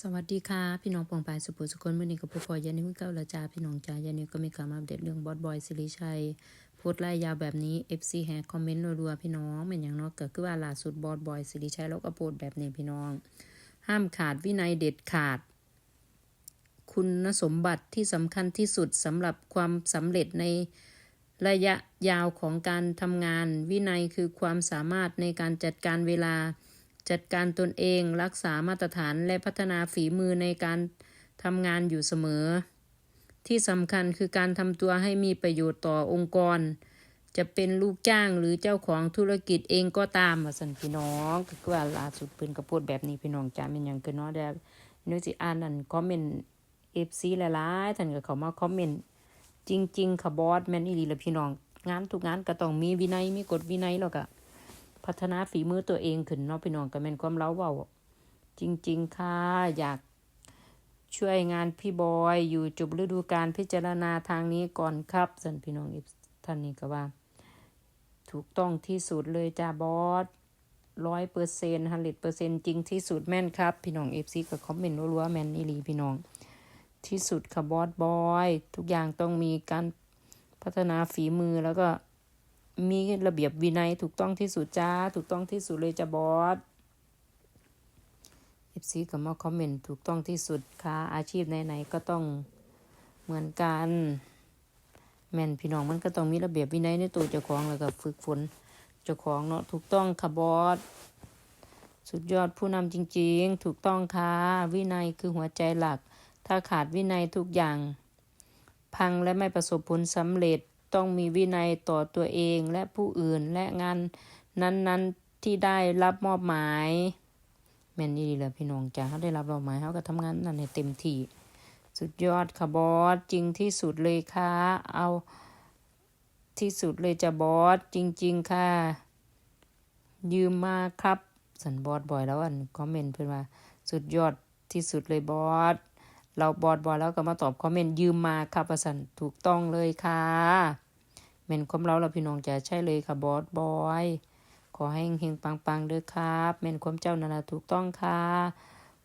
สวัสดีค่ะ พี่น้องปองปายสุภุสุคนมื่อนี้กับผู้พอยานิวเก้าละจ้าพี่น้องจ้ายานิวก็มีการมาอัปเดตเรื่องบอสบอยสิริชัยโพสต์ไล่ยาวแบบนี้ FC แฮกคอมเมนต์รัวๆพี่น้องเป็นอย่างเนาะเกิดขึ้นว่าล่าสุดบอสบอยสิริชัยแล้วก็โพสต์แบบนี้พี่น้อง ห้ามขาดวินัยเด็ดขาด คุณสมบัติที่สำคัญที่สุดสำหรับความสำเร็จในระยะยาวของการทำงาน วินัยคือความสามารถในการจัดการเวลา จัดการตนเองรักษามาตรฐานและพัฒนาฝีมือในการทำงานอยู่เสมอ ที่สำคัญคือการทำตัวให้มีประโยชน์ต่อองค์กร จะเป็นลูกจ้างหรือเจ้าของธุรกิจเองก็ตามว่าสันพี่น้องก็คือว่าล่าสุดเพิ่นก็โพดแบบนี้พี่น้องจ้าเป็นหยังคือเนาะเดี๋ยวนึกสิอ่านนั่นคอมเมนต์ FC หลายๆท่านก็เข้ามาคอมเมนต์จริง ๆค่ะบอสแมนอีหลีละพี่น้องงานทุกงานก็ต้องมีวินัยมีกฎวินัยแล้วก็ พัฒนาฝีมือตัวเองขึ้นเนาะพี่น้องก็แม่นความเล้าเว้าจริง ๆ ค่ะ อยากช่วยงานพี่บอยอยู่จบฤดูการพิจารณาทางนี้ก่อนครับสันพี่น้องอีกท่านนี้ก็ว่า ถูกต้องที่สุดเลยจ้าบอสร้อยเปอร์เซ็นต์ฮันเดเปอร์เซ็นต์จริงที่สุดแม่นครับ พี่น้องเอฟซีก็คอมเมนต์รัวๆแม่นอีหลีพี่น้อง ที่สุดค่ะบอสบอย ทุกอย่างต้องมีการพัฒนาฝีมือแล้วก็ มีระเบียบวินัยถูกต้องที่สุดจ้า ถูกต้องที่สุดเลยจ้าบอสเอฟซีก็มาคอมเมนต์ถูกต้องที่สุดค่ะอาชีพไหนๆก็ต้องเหมือนกันแม่นพี่น้องมันก็ต้องมีระเบียบวินัยในตัวเจ้าของแล้วก็ฝึกฝนเจ้าของเนาะถูกต้องค่ะบอสสุดยอดผู้นำจริง ๆ ถูกต้องค่ะวินัยคือหัวใจหลัก ถ้าขาดวินัยทุกอย่าง พังและไม่ประสบผลสำเร็จ ต้องมีวินัยต่อตัวเองและผู้อื่นและงานนั้นๆที่ได้รับมอบหมายแม่นนี่แหละพี่น้องจ้าเขาได้รับมอบหมายเขาก็ทำงานนั่นให้เต็มที่สุดยอดค่ะบอสจริงที่สุดเลยค่ะเอาที่สุดเลยจะบอสจริง ๆ ค่ะ ยืมมาครับ สันบอสบ่อยแล้วอันคอมเมนต์เพื่อนว่า สุดยอดที่สุดเลยบอสเราบอดบอยแล้วก็มาตอบคอมเมนต์ยืมมาครับประสันถูกต้องเลยค่ะ เมนความเราเราพี่น้องจะใช่เลยค่ะบอสบอย ขอให้เฮงๆปังๆเด้อครับเมนความเจ้านั่นแหะถูกต้องค่ะ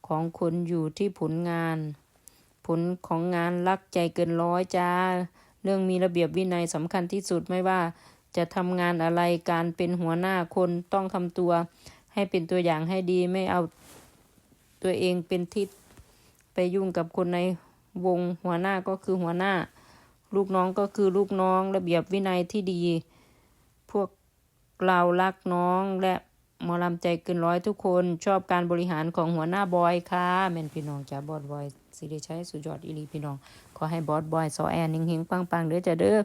ของคุณอยู่ที่ผลงาน ผลของงานรักใจเกินร้อยจ้า เรื่องมีระเบียบวินัยสำคัญที่สุดไม่ว่า จะทำงานอะไรการเป็นหัวหน้าคนต้องทำตัว ให้เป็นตัวอย่างให้ดีไม่เอาตัวเองเป็นทิศไปยุ่งกับคนในวงหัวหน้าก็คือหัวหน้า ลูกน้องก็คือลูกน้องระเบียบวินัยที่ดี พวกเรารักน้องและหมอลำใจเกินร้อยทุกคนชอบการบริหารของหัวหน้าบอยค่ะแม่นพี่น้องจ้าบอสบอยสิริชัยสุดยอดอีลีพี่น้อง ขอให้บอสบอยซอแอนเฮงๆปังๆเด้อจ้าเด้อ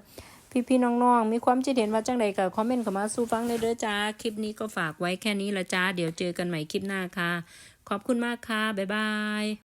พี่พี่ๆน้องๆ มีความคิดเห็นว่าจังใดก็คอมเมนต์เข้ามาสู่ฟังได้เด้อจ้า คลิปนี้ก็ฝากไว้แค่นี้ละจ้า เดี๋ยวเจอกันใหม่คลิปหน้าค่ะ ขอบคุณมากค่ะ บ๊ายบาย